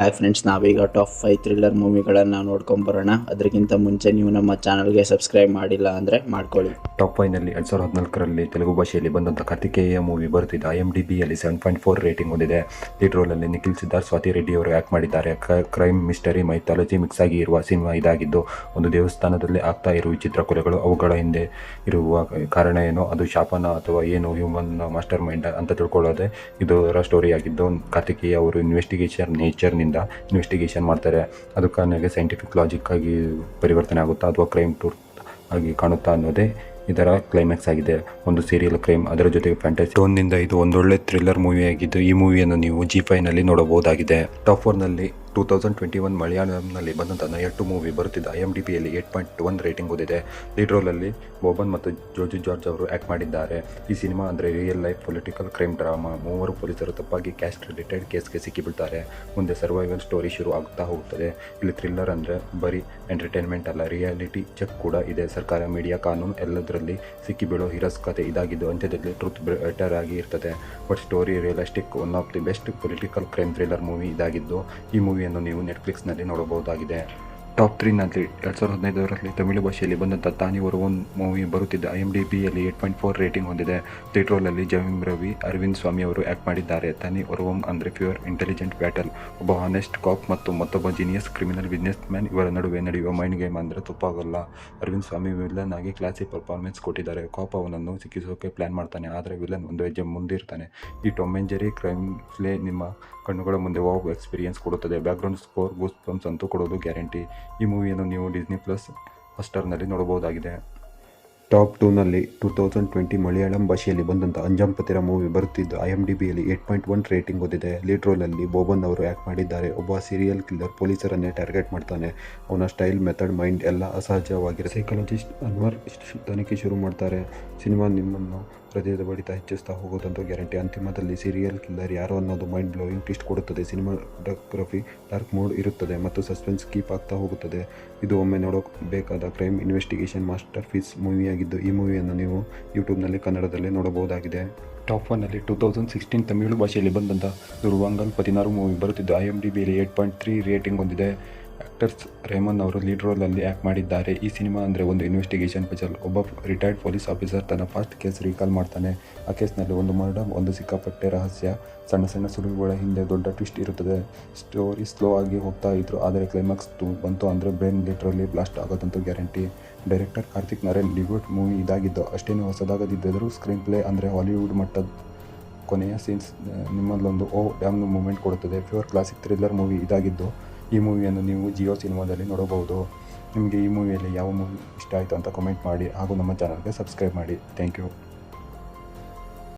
Hi friends ನಾವೀಗ top five thriller ಮೂವಿಗಳನ್ನು ನೋಡ್ಕೊಂಬರೋಣ ಅದಕ್ಕಿಂತ ಮುಂಚೆ ನೀವು ನಮ್ಮ ಚಾನಲ್ಗೆ ಸಬ್ಸ್ಕ್ರೈಬ್ ಮಾಡಿಲ್ಲ ಅಂದರೆ ಮಾಡ್ಕೊಳ್ಳಿ. ಟಾಪ್ ಫೈವ್ನಲ್ಲಿ ಎರಡು ಸಾವಿರದ ಹದಿನಾಲ್ಕರಲ್ಲಿ ತೆಲುಗು ಭಾಷೆಯಲ್ಲಿ ಬಂದಂಥ ಕಾರ್ತಿಕೇಯ ಮೂವಿ ಬರುತ್ತಿದೆ. ಐ ಎಂ ಡಿ ಬಿಯಲ್ಲಿ ಸೆವೆನ್ ಪಾಯಿಂಟ್ ಫೋರ್ ರೇಟಿಂಗ್ ಹೊಂದಿದೆ. ಲೀಡ್ ರೋಲಲ್ಲಿ ನಿಖಿಲ್ ಸಿದ್ಧಾರ್ಥ್, ಸ್ವಾತಿ ರೆಡ್ಡಿ ಅವರು ಆ್ಯಕ್ಟ್ ಮಾಡಿದ್ದಾರೆ. ಕ್ರೈಮ್ ಮಿಸ್ಟರಿ ಮೈಥಾಲಜಿ ಮಿಕ್ಸ್ ಆಗಿ ಇರುವ ಸಿನಿಮಾ ಇದಾಗಿದ್ದು, ಒಂದು ದೇವಸ್ಥಾನದಲ್ಲಿ ಆಗ್ತಾ ಇರುವ ವಿಚಿತ್ರ ಕೊಲೆಗಳು ಅವುಗಳ ಹಿಂದೆ ಇರುವ ಕಾರಣ ಏನು? ಅದು ಶಾಪನ ಅಥವಾ ಏನು ಹ್ಯೂಮನ್ ಮಾಸ್ಟರ್ ಮೈಂಡ್ ಅಂತ ತಿಳ್ಕೊಳ್ಳೋದೆ. ಇದರ ಸ್ಟೋರಿ ಆಗಿದ್ದು, ಕಾರ್ತಿಕೇಯ ಅವರು ಇನ್ವೆಸ್ಟಿಗೇಷನ್ ಇನ್ವೆಸ್ಟಿಗೇಷನ್ ಮಾಡ್ತಾರೆ. ಅದು ಕಾರಣಕ್ಕೆ ಸೈಂಟಿಫಿಕ್ ಲಾಜಿಕ್ ಆಗಿ ಪರಿವರ್ತನೆ ಆಗುತ್ತಾ ಅಥವಾ ಕ್ರೈಮ್ ಟೂರ್ ಆಗಿ ಕಾಣುತ್ತಾ ಅನ್ನೋದೇ ಇದರ ಕ್ಲೈಮ್ಯಾಕ್ಸ್ ಆಗಿದೆ. ಒಂದು ಸೀರಿಯಲ್ ಕ್ರೈಮ್ ಅದರ ಜೊತೆಗೆ ಫ್ಯಾಂಟಸಿ ಟೋನ್ನಿಂದ ಇದು ಒಂದೊಳ್ಳೆ ಥ್ರಿಲ್ಲರ್ ಮೂವಿ ಆಗಿದ್ದು ಈ ಮೂವಿಯನ್ನು ನೀವು ಜಿ ಫೈನಲ್ಲಿ ನೋಡಬಹುದಾಗಿದೆ. ಟಾಪ್ ಫೋರ್ನಲ್ಲಿ ಟೂ ತೌಸಂಡ್ ಟ್ವೆಂಟಿ ಒನ್ ಮಲಯಾಳಂನಲ್ಲಿ ಬಂದಂಥ ನಯಟ್ಟು ಮೂವಿ ಬರುತ್ತಿದ್ದ ಐ ಎಂ ಡಿ ಪಿಯಲ್ಲಿ ಏಟ್ ಪಾಯಿಂಟ್ ಒನ್ ರೇಟಿಂಗ್ ಓದಿದೆ. ಲೀಡ್ ರೋಲಲ್ಲಿ ಬೋಬನ್ ಮತ್ತು ಜೋಜಿ ಜಾರ್ಜ್ ಅವರು ಆ್ಯಕ್ಟ್ ಮಾಡಿದ್ದಾರೆ. ಈ ಸಿನಿಮಾ ಅಂದರೆ real life political crime drama ಮೂವರು ಪೊಲೀಸರು ತಪ್ಪಾಗಿ ಕ್ಯಾಸ್ಟ್ ರಿಲೇಟೆಡ್ ಕೇಸ್ಗೆ ಸಿಕ್ಕಿಬಿಡ್ತಾರೆ. ಮುಂದೆ ಸರ್ವೈವಲ್ ಸ್ಟೋರಿ ಶುರು ಆಗ್ತಾ ಹೋಗುತ್ತದೆ. ಇಲ್ಲಿ ಥ್ರಿಲ್ಲರ್ ಅಂದರೆ ಬರೀ ಎಂಟರ್ಟೈನ್ಮೆಂಟ್ ಅಲ್ಲ ರಿಯಾಲಿಟಿ ಚೆಕ್ ಕೂಡ ಇದೆ. ಸರ್ಕಾರ ಮೀಡಿಯಾ ಕಾನೂನು ಎಲ್ಲದರಲ್ಲಿ ಸಿಕ್ಕಿಬಿಡೋ ಹಿರಸ್ ಕತೆ ಇದಾಗಿದ್ದು, ಅಂತ್ಯದಲ್ಲಿ ಟ್ರೂತ್ ಬೆಟರ್ ಆಗಿ ಇರ್ತದೆ. But story realistic one of the best political crime thriller movie ಇದಾಗಿದ್ದು, ಈ ಮೂವಿಯನ್ನು ನೀವು ನೆಟ್ಫ್ಲಿಕ್ಸ್ನಲ್ಲಿ ನೋಡಬಹುದಾಗಿದೆ. ಟಾಪ್ ತ್ರೀನಲ್ಲಿ ಎರಡು ಸಾವಿರದ ಹದಿನೈದರಲ್ಲಿ ತಮಿಳು ಭಾಷೆಯಲ್ಲಿ ಬಂದಂಥ ತಾನಿ ಒನ್ ಮೂವಿ ಬರುತ್ತಿದ್ದ ಐ ಎಂ ಡಿ ಬಿಯಲ್ಲಿ ಏಟ್ ಪಾಯಿಂಟ್ ಫೋರ್ ರೇಟಿಂಗ್ ಹೊಂದಿದೆ. ಲೀಡ್ ರೋಲಲ್ಲಿ ಜಮೀಮ್ ರವಿ, ಅರವಿಂದ್ ಸ್ವಾಮಿ ಅವರು ಆ್ಯಕ್ಟ್ ಮಾಡಿದ್ದಾರೆ. ತಾನಿ ಒರ್ವಮ್ ಅಂದರೆ ಪ್ಯೂರ್, ಇಂಟೆಲಿಜೆಂಟ್, ಬ್ಯಾಟಲ್. ಒಬ್ಬ ಹಾನೆಸ್ಟ್ ಕಾಪ್ ಮತ್ತು ಮತ್ತೊಬ್ಬ ಜೀನಿಯಸ್ ಕ್ರಿಮಿನಲ್ ಬಿಸ್ನೆಸ್ ಮ್ಯಾನ್. ಇವರ ನಡುವೆ ನಡೆಯುವ ಮೈಂಡ್ ಗೇಮ್ ಅಂದರೆ ತಪ್ಪಾಗಲ್ಲ. ಅರವಿಂದ್ ಸ್ವಾಮಿ ವಿಲನ್ ಆಗಿ ಕ್ಲಾಸಿಕ್ ಪರ್ಫಾರ್ಮೆನ್ಸ್ ಕೊಟ್ಟಿದ್ದಾರೆ. ಕಾಪ್ ಅವನನ್ನು ಸಿಕ್ಕಿಸೋಕೆ ಪ್ಲ್ಯಾನ್ ಮಾಡ್ತಾನೆ, ಆದರೆ ವಿಲನ್ ಒಂದು ಹೆಜ್ಜೆ ಮುಂದಿರ್ತಾನೆ ಈ ಟೊಮೆಂಜರಿ ಕ್ರೈಮ್ ಫ್ಲೇ ನಿಮ್ಮ ಕಣ್ಣುಗಳ ಮುಂದೆ ವಾವ್ ಎಕ್ಸ್ಪೀರಿಯನ್ಸ್ ಕೊಡುತ್ತದೆ. ಬ್ಯಾಕ್ಗ್ರೌಂಡ್ ಸ್ಕೋರ್ ಗೂಸ್ ಪಂಪ್ಸ್ ಅಂತೂ ಕೊಡೋದು ಗ್ಯಾರಂಟಿ. ಈ ಮೂವಿಯನ್ನು ನೀವು ಡಿಸ್ನಿ ಪ್ಲಸ್ ಹಾಸ್ಟಾರ್ನಲ್ಲಿ ನೋಡಬಹುದಾಗಿದೆ. ಟಾಪ್ ಟೂನಲ್ಲಿ ಟೂ ತೌಸಂಡ್ ಟ್ವೆಂಟಿ ಮಲಯಾಳಂ ಭಾಷೆಯಲ್ಲಿ ಬಂದಂಥ ಅಂಜಾಮ್ ಪತಿರ ಮೂವಿ ಬರುತ್ತಿದ್ದು, ಐ ಎಂ ಡಿ ಬಿಯಲ್ಲಿ ಏಟ್ ಪಾಯಿಂಟ್ ಒನ್ ರೇಟಿಂಗ್ ಹೊಂದಿದೆ. ಲೀಡ್ ರೋಲಲ್ಲಿ ಬೋಬನ್ ಅವರು ಆ್ಯಕ್ಟ್ ಮಾಡಿದ್ದಾರೆ. ಒಬ್ಬ ಸೀರಿಯಲ್ ಕಿಲ್ಲರ್ ಪೊಲೀಸರನ್ನೇ ಟಾರ್ಗೆಟ್ ಮಾಡ್ತಾನೆ. ಅವನ ಸ್ಟೈಲ್, ಮೆಥಡ್, ಮೈಂಡ್ ಎಲ್ಲ ಅಸಹಜವಾಗಿರೋ ಸೈಕಾಲಜಿಸ್ಟ್ ಅನ್ವರ್ ತನಿಖೆ ಶುರು ಮಾಡ್ತಾರೆ. ಸಿನಿಮಾ ನಿಮ್ಮನ್ನು ಹೃದಯದ ಬಡಿತ ಹೆಚ್ಚಿಸ್ತಾ ಹೋಗೋದಂತೂ ಗ್ಯಾರಂಟಿ. ಅಂತಿಮದಲ್ಲಿ ಸೀರಿಯಲ್ ಕಿಲ್ಲರ್ ಯಾರು ಅನ್ನೋದು ಮೈಂಡ್ ಬ್ಲೋಯಿಂಗ್ ಟಿಸ್ಟ್ ಕೊಡುತ್ತದೆ. ಸಿನಿಮಾಟೋಗ್ರಫಿ ಡಾರ್ಕ್ ಮೋಡ್ ಇರುತ್ತದೆ ಮತ್ತು ಸಸ್ಪೆನ್ಸ್ ಕೀಪ್ ಆಗ್ತಾ ಹೋಗುತ್ತದೆ. ಇದು ಒಮ್ಮೆ ನೋಡಬೇಕಾದ ಕ್ರೈಮ್ ಇನ್ವೆಸ್ಟಿಗೇಷನ್ ಮಾಸ್ಟರ್ ಫೀಸ್ ಮೂವಿಯಾಗಿದ್ದು ಈ ಮೂವಿಯನ್ನು ನೀವು ಯೂಟ್ಯೂಬ್ನಲ್ಲಿ ಕನ್ನಡದಲ್ಲಿ ನೋಡಬಹುದಾಗಿದೆ. ಟಾಪ್ ಒನ್ನಲ್ಲಿ ಟೂ ತೌಸಂಡ್ ಸಿಕ್ಸ್ಟೀನ್ ತಮಿಳು ಭಾಷೆಯಲ್ಲಿ ಬಂದಂಥ ದುರ್ವಾಂಗಲ್ ಪದಿನಾರು ಮೂವಿ ಬರುತ್ತಿದ್ದು ಐ ಎಂ ಡಿ ಬಿಯಲ್ಲಿ ಏಟ್ ಪಾಯಿಂಟ್ ತ್ರೀ ರೇಟಿಂಗ್ ಹೊಂದಿದೆ. ಆ್ಯಕ್ಟರ್ಸ್ ರೇಮನ್ ಅವರು ಲೀಡ್ ರೋಲಲ್ಲಿ ಆ್ಯಕ್ಟ್ ಮಾಡಿದ್ದಾರೆ. ಈ ಸಿನಿಮಾ ಅಂದರೆ ಒಂದು ಇನ್ವೆಸ್ಟಿಗೇಷನ್ ಪಜಲ್ ಒಬ್ಬ ರಿಟೈರ್ಡ್ ಪೊಲೀಸ್ ಆಫೀಸರ್ ತನ್ನ ಫಸ್ಟ್ ಕೇಸ್ ರೀಕಾಲ್ ಮಾಡ್ತಾನೆ. ಆ ಕೇಸ್ನಲ್ಲಿ ಒಂದು ಮರ್ಡರ್, ಒಂದು ಸಿಕ್ಕಾಪಟ್ಟೆ ರಹಸ್ಯ, ಸಣ್ಣ ಸಣ್ಣ ಸುಳಿವುಗಳ ಹಿಂದೆ ದೊಡ್ಡ ಟ್ವಿಸ್ಟ್ ಇರುತ್ತದೆ. ಸ್ಟೋರಿ ಸ್ಲೋ ಆಗಿ ಹೋಗ್ತಾ ಇದ್ರು, ಆದರೆ ಕ್ಲೈಮ್ಯಾಕ್ಸ್ ಬಂತು ಅಂದರೆ ಬ್ರೈನ್ ಲೀಟ್ರಲ್ಲಿ ಬ್ಲಾಸ್ಟ್ ಆಗೋದಂತೂ ಗ್ಯಾರಂಟಿ ಡೈರೆಕ್ಟರ್ ಕಾರ್ತಿಕ್ ನರೇನ್ ಲಿವುಡ್ ಮೂವಿ ಇದಾಗಿದ್ದು, ಅಷ್ಟೇನು ಹೊಸದಾಗದಿದ್ದರೂ ಸ್ಕ್ರೀನ್ ಪ್ಲೇ ಅಂದರೆ ಹಾಲಿವುಡ್ ಮಟ್ಟದ ಕೊನೆಯ ಸೀನ್ಸ್ ನಿಮ್ಮಲ್ಲೊಂದು ಓ ಡ್ಯಾಮ್ ಮೂಮೆಂಟ್ ಕೊಡುತ್ತದೆ. ಪ್ಯೂರ್ ಕ್ಲಾಸಿಕ್ ಥ್ರಿಲ್ಲರ್ ಮೂವಿ ಇದಾಗಿದ್ದು ಈ ಮೂವಿಯನ್ನು ನೀವು ಜಿಯೋ ಸಿನಿಮಾದಲ್ಲಿ ನೋಡಬಹುದು. ನಿಮಗೆ ಈ ಮೂವಿಯಲ್ಲಿ ಯಾವ ಮೂವಿ ಇಷ್ಟ ಆಯಿತು ಅಂತ ಕಮೆಂಟ್ ಮಾಡಿ ಹಾಗೂ ನಮ್ಮ ಚಾನಲ್ಗೆ ಸಬ್ಸ್ಕ್ರೈಬ್ ಮಾಡಿ. Thank you